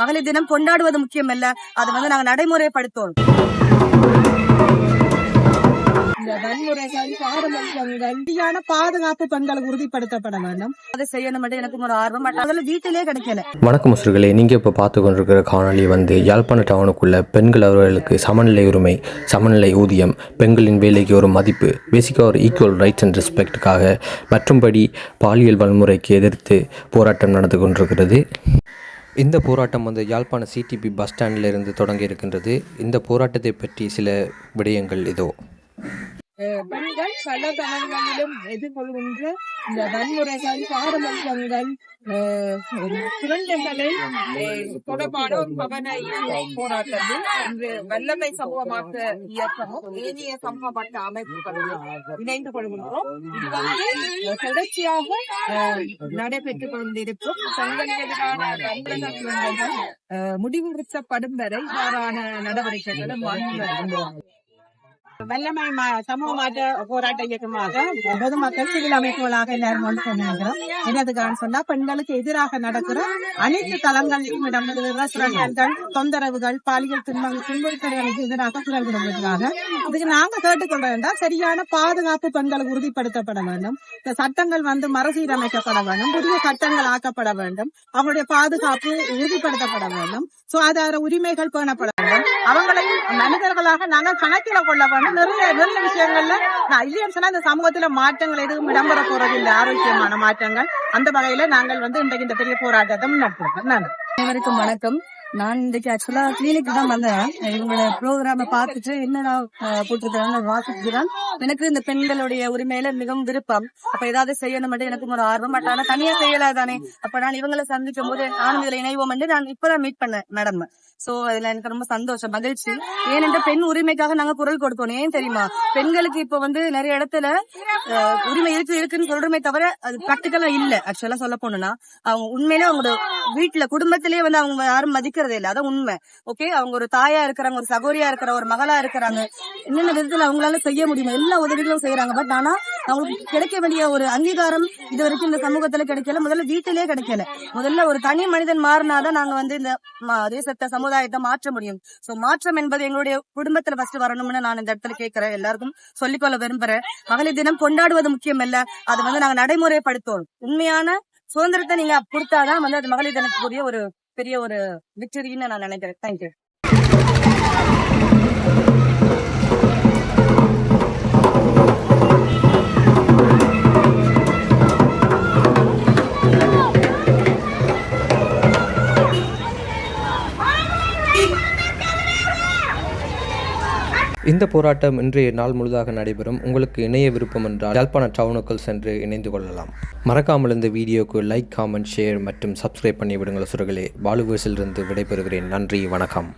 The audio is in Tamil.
மகளிர் தினம் கொண்டாடுவது முக்கியம் இல்ல அது வந்து நாங்க நடைமுறைப்படுத்தோம் இந்த வன்முறைகள் சரியான பாதுகாப்பு பெண்களுக்கு உறுதிப்படுத்தப்பட வேண்டும். அதை செய்யணும் மட்டும் எனக்கு ஒரு ஆர்வம் பட் அதெல்லாம் வீட்டிலேயே கிடைக்கல. வணக்கம் முஸ்லிகளே நீங்கள் இப்போ பார்த்து கொண்டிருக்கிற காணொளி வந்து யாழ்ப்பாண டவுனுக்குள்ள பெண்கள் அவர்களுக்கு சமநிலை உரிமை சமநிலை ஊதியம் பெண்களின் வேலைக்கு ஒரு மதிப்பு பேசிக்காக ஒரு ஈக்குவல் ரைட்ஸ் அண்ட் ரெஸ்பெக்டுக்காக மற்றும்படி பாலியல் வன்முறைக்கு எதிர்த்து போராட்டம் நடந்து கொண்டிருக்கிறது. இந்த போராட்டம் வந்து யாழ்ப்பாண சிடிபி பஸ் ஸ்டாண்டில் இருந்து தொடங்கி இருக்கின்றது இந்த போராட்டத்தை பற்றி சில விடயங்கள் இதோ. பெண்கள் பல தளங்களிலும் எதிர்கொள்கின்ற இந்த வன்முறைகள் பாரபட்சங்கள் சுரண்டங்களை தொடர்பான பவன கவன இன்று வல்லமை சமூகமாக இயக்கமும் ஏனைய சமூகமற்ற அமைப்புகளும் இணைந்து கொள்கின்றோம். இது வந்து தொடர்ச்சியாக நடைபெற்றுக் கொண்டிருக்கும் பெண்களுக்கு வன்முறைகள் முடிவுறுத்தப்படும் வரை இவ்வாறான நடவடிக்கைகளும் வன்முறை வல்லமை சமூக மாற்ற போராட்ட இயக்கமாக பொதுமக்கள் சிவில் அமைப்புகளாக எல்லாரும் என்னதுக்கான சொன்னா பெண்களுக்கு எதிராக நடக்கிற அனைத்து தளங்களிலும் இடம்பெறுகிற சுரண்டல்கள் தொந்தரவுகள் பாலியல் துன்பங்கள் துன்புறுத்தல்களுக்கு எதிராக குரல் கொடுப்பதற்காக. இதுக்கு நாங்க கேட்டுக்கொள்ள வேண்டாம் சரியான பாதுகாப்பு பெண்களுக்கு உறுதிப்படுத்தப்பட வேண்டும். இந்த சட்டங்கள் வந்து மறுசீரமைக்கப்பட வேண்டும். புதிய சட்டங்கள் ஆக்கப்பட வேண்டும். அவங்களுடைய பாதுகாப்பு உறுதிப்படுத்தப்பட வேண்டும். சுகாதார உரிமைகள் பேணப்பட வேண்டும். அவங்களையும் மனிதர்களாக நாங்கள் கணக்கில கொள்ள வேண்டும். நிறைய நிறைய விஷயங்கள்ல நான் இல்லைன்னு சொன்னா இந்த சமூகத்துல மாற்றங்கள் எதுவும் இடம்பெற போறது இல்லை. ஆரோக்கியமான மாற்றங்கள். அந்த வகையில நாங்கள் வந்து இன்றைக்கு இந்த பெரிய போராட்டத்தை முன்னெடுக்கிறோம் நன்றி. அனைவருக்கும் வணக்கம். நான் இன்றைக்கு ஆக்சுவலா கிளினிக் தான் வந்தேன். இவங்களோட ப்ரோக்ராம பார்த்துட்டு என்னடா போட்டுருக்காங்க வாசிச்சுதான் எனக்கு இந்த பெண்களுடைய உரிமையில மிகவும் விருப்பம். அப்ப ஏதாவது செய்யணும் மட்டும் எனக்கு ஒரு ஆர்வம். பட் ஆனா தனியா செய்யலாதானே? அப்ப நான் இவங்களை சந்திக்கும் போது நானும் இதுல இணைவோம் என்று நான் இப்பதான் மீட் பண்ணேன் மேடம் சோ அதுல எனக்கு ரொம்ப சந்தோஷம் மகிழ்ச்சி. ஏனென்ற பெண் உரிமைக்காக நாங்க குரல் கொடுக்கணும் ஏன் தெரியுமா? பெண்களுக்கு இப்ப வந்து நிறைய இடத்துல உரிமை இருக்கு இருக்குன்னு சொல்றமே தவிர அது பிராக்டிக்கலா இல்ல. ஆக்சுவலா சொல்ல போனோம்னா அவங்க உண்மையிலே அவங்களோட வீட்டுல குடும்பத்திலேயே வந்து அவங்க யாரும் மதிக்கிறதே இல்லை. அதான் உண்மை. ஓகே அவங்க ஒரு தாயா இருக்கிறாங்க ஒரு சகோரியா இருக்கிற ஒரு மகளா இருக்கிறாங்க. என்னென்ன விதத்துல அவங்களால செய்ய முடியும் எல்லா உதவிகளும் செய்யறாங்க. பட் ஆனா அவங்களுக்கு கிடைக்க வேண்டிய ஒரு அங்கீகாரம் இது வரைக்கும் இந்த சமூகத்துல கிடைக்கல. முதல்ல வீட்டிலேயே கிடைக்கல. முதல்ல ஒரு தனி மனிதன் மாறினாதான் நாங்க வந்து இந்த தேசத்தை சமுதாயத்தை மாற்ற முடியும். சோ மாற்றம் என்பது எங்களுடைய குடும்பத்துல ஃபர்ஸ்ட் வரணும்னு நான் இந்த இடத்துல கேட்கிறேன் எல்லாருக்கும். சொல்லிக்கொள்ள விரும்புறேன். மகளிர் தினம் கொண்டாடுவது முக்கியம் இல்ல. அது வந்து நாங்க நடைமுறைப்படுத்தோம் உண்மையான சுதந்திரத்தை நீங்க கொடுத்தாதான் வந்து அது மகளிர் தினத்துக்குரிய ஒரு பெரிய ஒரு விக்டரின்னு நான் நினைக்கிறேன். தேங்க்யூ இந்த போராட்டம் இன்றைய நாள் முழுதாக நடைபெறும். உங்களுக்கு இணைய விருப்பம் என்றால் யாழ்ப்பாண டவுனுக்குள் சென்று இணைந்து கொள்ளலாம். மறக்காமல் இந்த வீடியோக்கு லைக் காமெண்ட் ஷேர் மற்றும் சப்ஸ்கிரைப் பண்ணி விடுங்கள் சுரர்களே பாலுவேஸிலிருந்து விடைபெறுகிறேன். நன்றி வணக்கம்.